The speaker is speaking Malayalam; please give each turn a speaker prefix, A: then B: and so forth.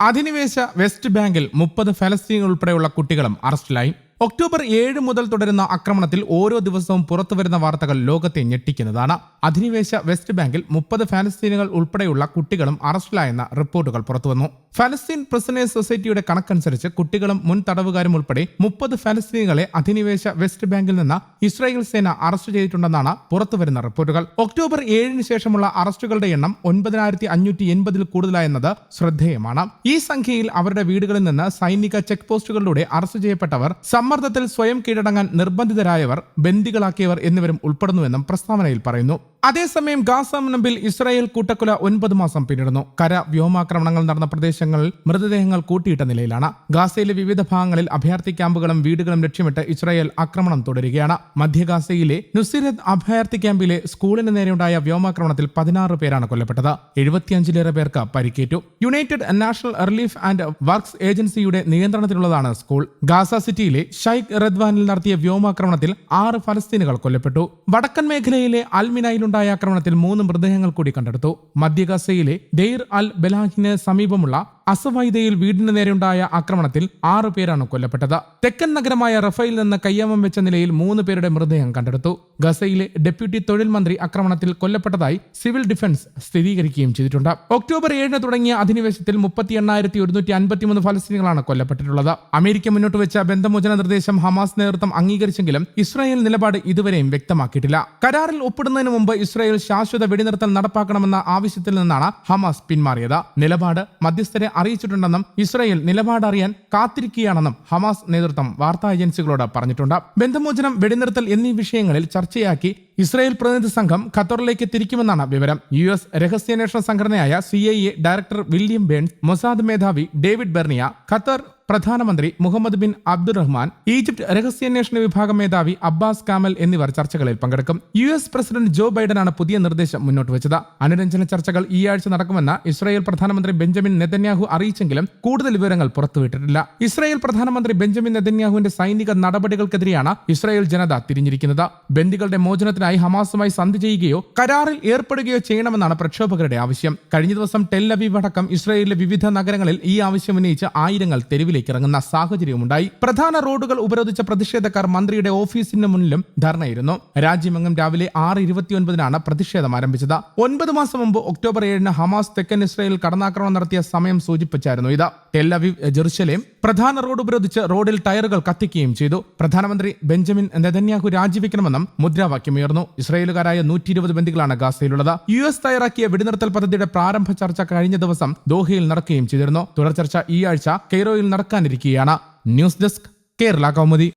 A: അധിനിവേശ വെസ്റ്റ് ബാങ്കിൽ മുപ്പത് ഫലസ്തീൻ ഉൾപ്പെടെയുള്ള കുട്ടികളും അറസ്റ്റിലായി. ഒക്ടോബർ ഏഴ് മുതൽ തുടരുന്ന ആക്രമണത്തിൽ ഓരോ ദിവസവും പുറത്തുവരുന്ന വാർത്തകൾ ലോകത്തെ ഞെട്ടിക്കുന്നതാണ്. അധിനിവേശ വെസ്റ്റ് ബാങ്കിൽ മുപ്പത് ഫലസ്തീനുകൾ ഉൾപ്പെടെയുള്ള കുട്ടികളും അറസ്റ്റിലായെന്ന റിപ്പോർട്ടുകൾ പുറത്തുവന്നു. ഫലസ്തീൻ പ്രിസണേഴ്സ് സൊസൈറ്റിയുടെ കണക്കനുസരിച്ച് കുട്ടികളും മുൻ തടവുകാരും ഉൾപ്പെടെ മുപ്പത് ഫലസ്തീനികളെ അധിനിവേശ വെസ്റ്റ് ബാങ്കിൽ നിന്ന് ഇസ്രായേൽ സേന അറസ്റ്റ് ചെയ്തിട്ടുണ്ടെന്നാണ് പുറത്തുവരുന്ന റിപ്പോർട്ടുകൾ. ഒക്ടോബർ ഏഴിന് ശേഷമുള്ള അറസ്റ്റുകളുടെ എണ്ണം ഒൻപതിനായിരത്തി അഞ്ഞൂറ്റി എൺപതിൽ കൂടുതലായെന്നത് ശ്രദ്ധേയമാണ്. ഈ സംഖ്യയിൽ അവരുടെ വീടുകളിൽ നിന്ന് സൈനിക ചെക്ക് പോസ്റ്റുകളിലൂടെ അറസ്റ്റ് ചെയ്യപ്പെട്ടവർ സമ്മർദ്ദത്തിൽ സ്വയം കീഴടങ്ങാൻ നിർബന്ധിതരായവർ ബന്ദികളാക്കിയവർ എന്നിവരും ഉൾപ്പെടുന്നുവെന്നും പ്രസ്താവനയിൽ പറയുന്നു. അതേസമയം ഗാസ മുനമ്പിൽ ഇസ്രായേൽ കൂട്ടക്കൊല ഒൻപത് മാസം പിന്നിടുന്നു. കര വ്യോമാക്രമണങ്ങൾ നടന്ന പ്രദേശങ്ങളിൽ മൃതദേഹങ്ങൾ കൂട്ടിയിട്ട നിലയിലാണ്. ഗാസയിലെ വിവിധ ഭാഗങ്ങളിൽ അഭയാർത്ഥി ക്യാമ്പുകളും വീടുകളും ലക്ഷ്യമിട്ട് ഇസ്രായേൽ ആക്രമണം തുടരുകയാണ്. മധ്യ ഗാസയിലെ നുസിരത് അഭയാർത്ഥി ക്യാമ്പിലെ സ്കൂളിന് നേരെയുണ്ടായ വ്യോമാക്രമണത്തിൽ പതിനാറ് പേരാണ് കൊല്ലപ്പെട്ടത്. എഴുപത്തിയഞ്ചിലേറെ പേർക്ക് പരിക്കേറ്റു. United national relief and works ഏജൻസിയുടെ നിയന്ത്രണത്തിലുള്ളതാണ് സ്കൂൾ. ഗാസ സിറ്റിയിലെ ഷൈഖ് റദ്വാനിൽ നടത്തിയ വ്യോമാക്രമണത്തിൽ ആറ് ഫലസ്തീനുകൾ കൊല്ലപ്പെട്ടു. വടക്കൻ മേഖലയിലെ അൽമിനയിലുണ്ടായ ആക്രമണത്തിൽ മൂന്ന് മൃതദേഹങ്ങൾ കൂടി കണ്ടെടുത്തു. മധ്യഗസയിലെ ദെയ്ർ അൽ ബലാഹിന് സമീപമുള്ള അസവൈദയിൽ വീടിന് നേരെയുണ്ടായ ആക്രമണത്തിൽ ആറു പേരാണ് കൊല്ലപ്പെട്ടത്. തെക്കൻ നഗരമായ റഫയിൽ നിന്ന് കയ്യാമം വെച്ച നിലയിൽ മൂന്ന് പേരുടെ മൃതദേഹം കണ്ടെടുത്തു. ഗസയിലെ ഡെപ്യൂട്ടി തൊഴിൽ മന്ത്രി ആക്രമണത്തിൽ കൊല്ലപ്പെട്ടതായി സിവിൽ ഡിഫൻസ് സ്ഥിരീകരിക്കുകയും ചെയ്തിട്ടുണ്ട്. ഒക്ടോബർ ഏഴിന് തുടങ്ങിയ അധിനിവേശത്തിൽ മുപ്പത്തി എണ്ണായിരത്തി ഒരുന്നൂറ്റി അൻപത്തിമൂന്ന് ഫലസ്തീനികളാണ് കൊല്ലപ്പെട്ടിട്ടുള്ളത്. അമേരിക്ക മുന്നോട്ട് വെച്ച ബന്ധമോചന നിർദ്ദേശം ഹമാസ് നേതൃത്വം അംഗീകരിച്ചെങ്കിലും ഇസ്രായേൽ നിലപാട് ഇതുവരെയും വ്യക്തമാക്കിയിട്ടില്ല. കരാറിൽ ഒപ്പിടുന്നതിന് മുമ്പ് ഇസ്രായേൽ ശാശ്വത വെടിനിർത്തൽ നടപ്പാക്കണമെന്ന ആവശ്യത്തിൽ നിന്നാണ് ഹമാസ് പിന്മാറിയത്. നിലപാട് മധ്യസ്ഥരെ അറിയിച്ചിട്ടുണ്ടെന്നും ഇസ്രയേൽ നിലപാടറിയാൻ കാത്തിരിക്കുകയാണെന്നും ഹമാസ് നേതൃത്വം വാർത്താ ഏജൻസികളോട് പറഞ്ഞിട്ടുണ്ട്. ബന്ധമോചനം വെടിനിർത്തൽ എന്നീ വിഷയങ്ങളിൽ ചർച്ചയാക്കി ഇസ്രായേൽ പ്രതിനിധി സംഘം ഖത്തറിലേക്ക് തിരിക്കുമെന്നാണ് വിവരം. യു എസ് രഹസ്യാന്വേഷണ സംഘടനയായ C I A director William Burns Mossad മേധാവി ഡേവിഡ് ബെർണിയ ഖത്തർ പ്രധാനമന്ത്രി മുഹമ്മദ് ബിൻ അബ്ദുറഹ്മാൻ ഈജിപ്ത് രഹസ്യാന്വേഷണ വിഭാഗം മേധാവി അബ്ബാസ് കാമൽ എന്നിവർ ചർച്ചകളിൽ പങ്കെടുക്കും. യു എസ് പ്രസിഡന്റ് ജോ ബൈഡനാണ് പുതിയ നിർദ്ദേശം മുന്നോട്ട് വെച്ചത്. അനുരഞ്ജന ചർച്ചകൾ ഈ ആഴ്ച നടക്കുമെന്ന് ഇസ്രായേൽ പ്രധാനമന്ത്രി ബെഞ്ചമിൻ നെതന്യാഹു അറിയിച്ചെങ്കിലും കൂടുതൽ വിവരങ്ങൾ പുറത്തുവിട്ടിട്ടില്ല. ഇസ്രായേൽ പ്രധാനമന്ത്രി ബെഞ്ചമിൻ നെതന്യാഹുവിന്റെ സൈനിക നടപടികൾക്കെതിരെയാണ് ഇസ്രായേൽ ജനത തിരിഞ്ഞിരിക്കുന്നത്. ബന്ദികളുടെ മോചനത്തിനായി ഹമാസുമായി സന്ധി ചെയ്യുകയോ കരാറിൽ ഏർപ്പെടുകയോ ചെയ്യണമെന്നാണ് പ്രക്ഷോഭകരുടെ ആവശ്യം. കഴിഞ്ഞ ദിവസം ടെൽ അവീവ് അടക്കം ഇസ്രായേലിലെ വിവിധ നഗരങ്ങളിൽ ഈ ആവശ്യം ഉന്നയിച്ച് ആയിരങ്ങൾ തെരുവിലേക്ക് ഇറങ്ങുന്ന സാഹചര്യമുണ്ടായി പ്രധാന റോഡുകൾ ഉപരോധിച്ച പ്രതിഷേധക്കാർ മന്ത്രിയുടെ ഓഫീസിന് മുന്നിലും ധർണയിരുന്നു രാജ്യമെങ്ങും രാവിലെ ആറ് ഇരുപത്തിയൊൻപതിനാണ് പ്രതിഷേധം ആരംഭിച്ചത്. ഒൻപത് മാസം മുമ്പ് ഒക്ടോബർ ഏഴിന് ഹമാസ് തെക്കൻ ഇസ്രയേൽ കടന്നാക്രമണം നടത്തിയ സമയം സൂചിപ്പിച്ചായിരുന്നു ഇത്. ടെൽ അവീവ് ജെറുസലേം പ്രധാന റോഡ് ഉപരോധിച്ച് റോഡിൽ ടയറുകൾ കത്തിക്കുകയും ചെയ്തു. പ്രധാനമന്ത്രി ബെഞ്ചമിൻ നെതന്യാഹു രാജിവെക്കണമെന്നും മുദ്രാവാക്യമുയർന്നു. ഇസ്രയേലുകാരായ നൂറ്റി ഇരുപത് ബന്ദികളാണ് ഗാസയിലുള്ളത്. യു എസ് തയ്യാറാക്കിയ വെടിനിർത്തൽ പദ്ധതിയുടെ പ്രാരംഭ ചർച്ച കഴിഞ്ഞ ദിവസം ദോഹയിൽ നടക്കുകയും ചെയ്തിരുന്നു. തുടർ ചർച്ച ഈ ആഴ്ച കെയ്റോയിൽ നടക്കാനിരിക്കുകയാണ് ന്യൂസ് ഡെസ്ക് കേരള കൗമുദി.